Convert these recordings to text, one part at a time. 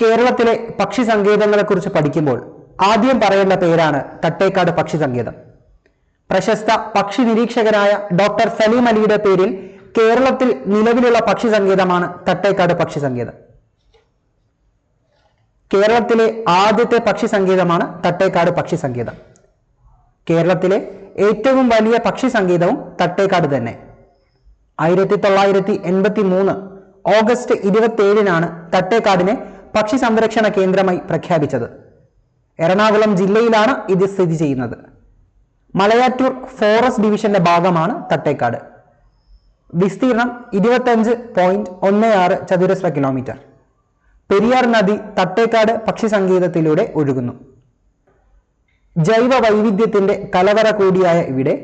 കേരളത്തിലെ പക്ഷി സങ്കേതങ്ങളെക്കുറിച്ച് പഠിക്കുമ്പോൾ ആദ്യം പറയേണ്ട പേരാണ് തട്ടേക്കാട് പക്ഷി സങ്കേതം. പ്രശസ്ത പക്ഷി നിരീക്ഷകനായ ഡോക്ടർ സലീം അലിയുടെ പേരിൽ കേരളത്തിൽ നിലവിലുള്ള പക്ഷി സങ്കേതമാണ് തട്ടേക്കാട് പക്ഷി സങ്കേതം. കേരളത്തിലെ ആദ്യത്തെ പക്ഷി സങ്കേതമാണ് തട്ടേക്കാട് പക്ഷി സങ്കേതം. കേരളത്തിലെ ഏറ്റവും വലിയ പക്ഷി സങ്കേതവും തട്ടേക്കാട് തന്നെ. ആയിരത്തി തൊള്ളായിരത്തി എൺപത്തി മൂന്ന് ഓഗസ്റ്റ് ഇരുപത്തി ഏഴിനാണ് തട്ടേക്കാടിനെ പക്ഷി സംരക്ഷണ കേന്ദ്രമായി പ്രഖ്യാപിച്ചത്. എറണാകുളം ജില്ലയിലാണ് ഇത് സ്ഥിതി ചെയ്യുന്നത്. മലയാറ്റൂർ ഫോറസ്റ്റ് ഡിവിഷന്റെ ഭാഗമാണ് തട്ടേക്കാട്. വിസ്തീർണം ഇരുപത്തഞ്ച് പോയിന്റ് ഒന്ന് ആറ് ചതുരശ്ര കിലോമീറ്റർ പെരിയാർ നദി തട്ടേക്കാട് പക്ഷി സങ്കേതത്തിലൂടെ ഒഴുകുന്നു. ജൈവ വൈവിധ്യത്തിന്റെ കലവറ കൂടിയായ ഇവിടെ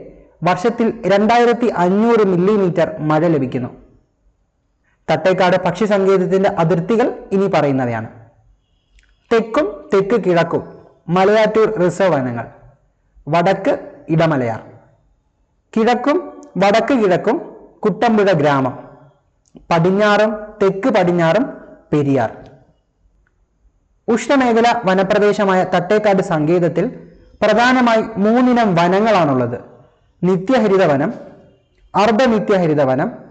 വർഷത്തിൽ രണ്ടായിരത്തി അഞ്ഞൂറ് മില്ലിമീറ്റർ മഴ ലഭിക്കുന്നു. തട്ടേക്കാട് പക്ഷി സങ്കേതത്തിന്റെ അതിർത്തികൾ ഇനി പറയുന്നവയാണ്. തെക്കും തെക്ക് കിഴക്കും മലയാറ്റൂർ റിസർവ് വനങ്ങൾ. വടക്ക് ഇടമലയാർ. കിഴക്കും വടക്ക് കിഴക്കും കുട്ടമ്പുഴ ഗ്രാമം. പടിഞ്ഞാറും തെക്ക് പടിഞ്ഞാറും പെരിയാർ. ഉഷ്ണമേഖല വനപ്രദേശമായ തട്ടേക്കാട് സങ്കേതത്തിൽ പ്രധാനമായി മൂന്നിനം വനങ്ങളാണുള്ളത്. നിത്യഹരിത വനം അർദ്ധനിത്യഹരിത വനം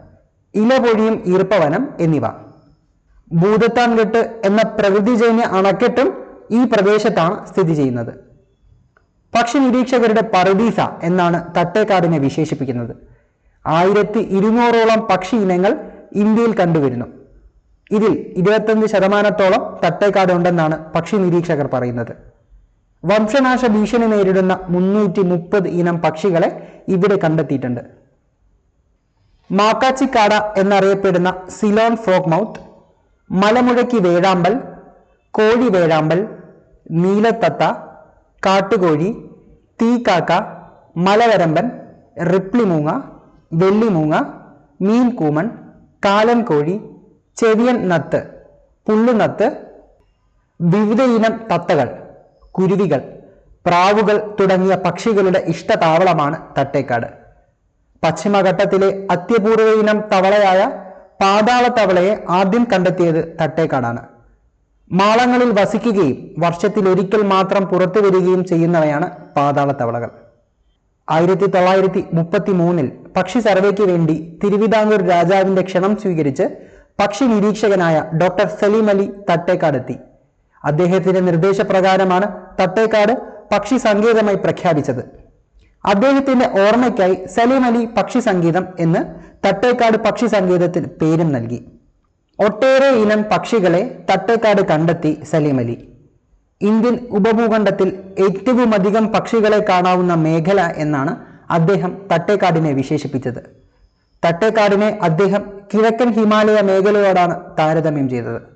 ഇലപൊഴിയും ഈർപ്പവനം എന്നിവ. ഭൂതത്താൻകെട്ട് എന്ന പ്രകൃതിജന്യ അണക്കെട്ടും ഈ പ്രദേശത്താണ് സ്ഥിതി ചെയ്യുന്നത്. പക്ഷി നിരീക്ഷകരുടെ പറുദീസ എന്നാണ് തട്ടേക്കാടിനെ വിശേഷിപ്പിക്കുന്നത്. ആയിരത്തി ഇരുന്നൂറോളം പക്ഷി ഇനങ്ങൾ ഇന്ത്യയിൽ കണ്ടുവരുന്നു. ഇതിൽ ഇരുപത്തഞ്ച് ശതമാനത്തോളം തട്ടേക്കാട് ഉണ്ടെന്നാണ് പക്ഷി നിരീക്ഷകർ പറയുന്നത്. വംശനാശ ഭീഷണി നേരിടുന്ന മുന്നൂറ്റി മുപ്പത് ഇനം പക്ഷികളെ ഇവിടെ കണ്ടെത്തിയിട്ടുണ്ട്. മാക്കാച്ചിക്കാട എന്നറിയപ്പെടുന്ന സിലോൺ ഫ്രോഗ് മൗത്ത് മലമുഴക്കി വേഴാമ്പൽ കോഴി വേഴാമ്പൽ നീലത്തത്ത കാട്ടുകോഴി തീക്കാക്ക മലവരമ്പൻ റിപ്ലിമൂങ്ങ വെള്ളിമൂങ്ങ മീൻകൂമൺ കാലൻ കോഴി ചെവിയൻ നത്ത് പുള്ളുനത്ത് വിവിധ ഇനം തത്തകൾ കുരുവികൾ പ്രാവുകൾ തുടങ്ങിയ പക്ഷികളുടെ ഇഷ്ടതാവളമാണ് തട്ടേക്കാട്. പശ്ചിമഘട്ടത്തിലെ അത്യപൂർവ ഇനം തവളയായ പാതാള തവളയെ ആദ്യം കണ്ടെത്തിയത് തട്ടേക്കാടാണ്. മാളങ്ങളിൽ വസിക്കുകയും വർഷത്തിൽ ഒരിക്കൽ മാത്രം പുറത്തു വരികയും ചെയ്യുന്നവയാണ് പാതാള തവളകൾ ആയിരത്തി തൊള്ളായിരത്തി മുപ്പത്തി മൂന്നിൽ പക്ഷി സർവേക്ക് വേണ്ടി തിരുവിതാംകൂർ രാജാവിന്റെ ക്ഷണം സ്വീകരിച്ച് പക്ഷി നിരീക്ഷകനായ ഡോക്ടർ സലീം അലി തട്ടേക്കാടെത്തി. അദ്ദേഹത്തിന്റെ നിർദ്ദേശപ്രകാരമാണ് തട്ടേക്കാട് പക്ഷി സങ്കേതമായി പ്രഖ്യാപിച്ചത്. അദ്ദേഹത്തിന്റെ ഓർമ്മയ്ക്കായി സലീം അലി പക്ഷി സംഗീതം എന്ന് തട്ടേക്കാട് പക്ഷി സംഗീതത്തിന് പേരും നൽകി. ഒട്ടേറെ ഇനം പക്ഷികളെ തട്ടേക്കാട് കണ്ടെത്തി സലീം അലി. ഇന്ത്യൻ ഉപഭൂഖണ്ഡത്തിൽ ഏറ്റവും അധികം പക്ഷികളെ കാണാവുന്ന മേഖല എന്നാണ് അദ്ദേഹം തട്ടേക്കാടിനെ വിശേഷിപ്പിച്ചത്. തട്ടേക്കാടിനെ അദ്ദേഹം കിഴക്കൻ ഹിമാലയ മേഖലയോടാണ് താരതമ്യം ചെയ്തത്.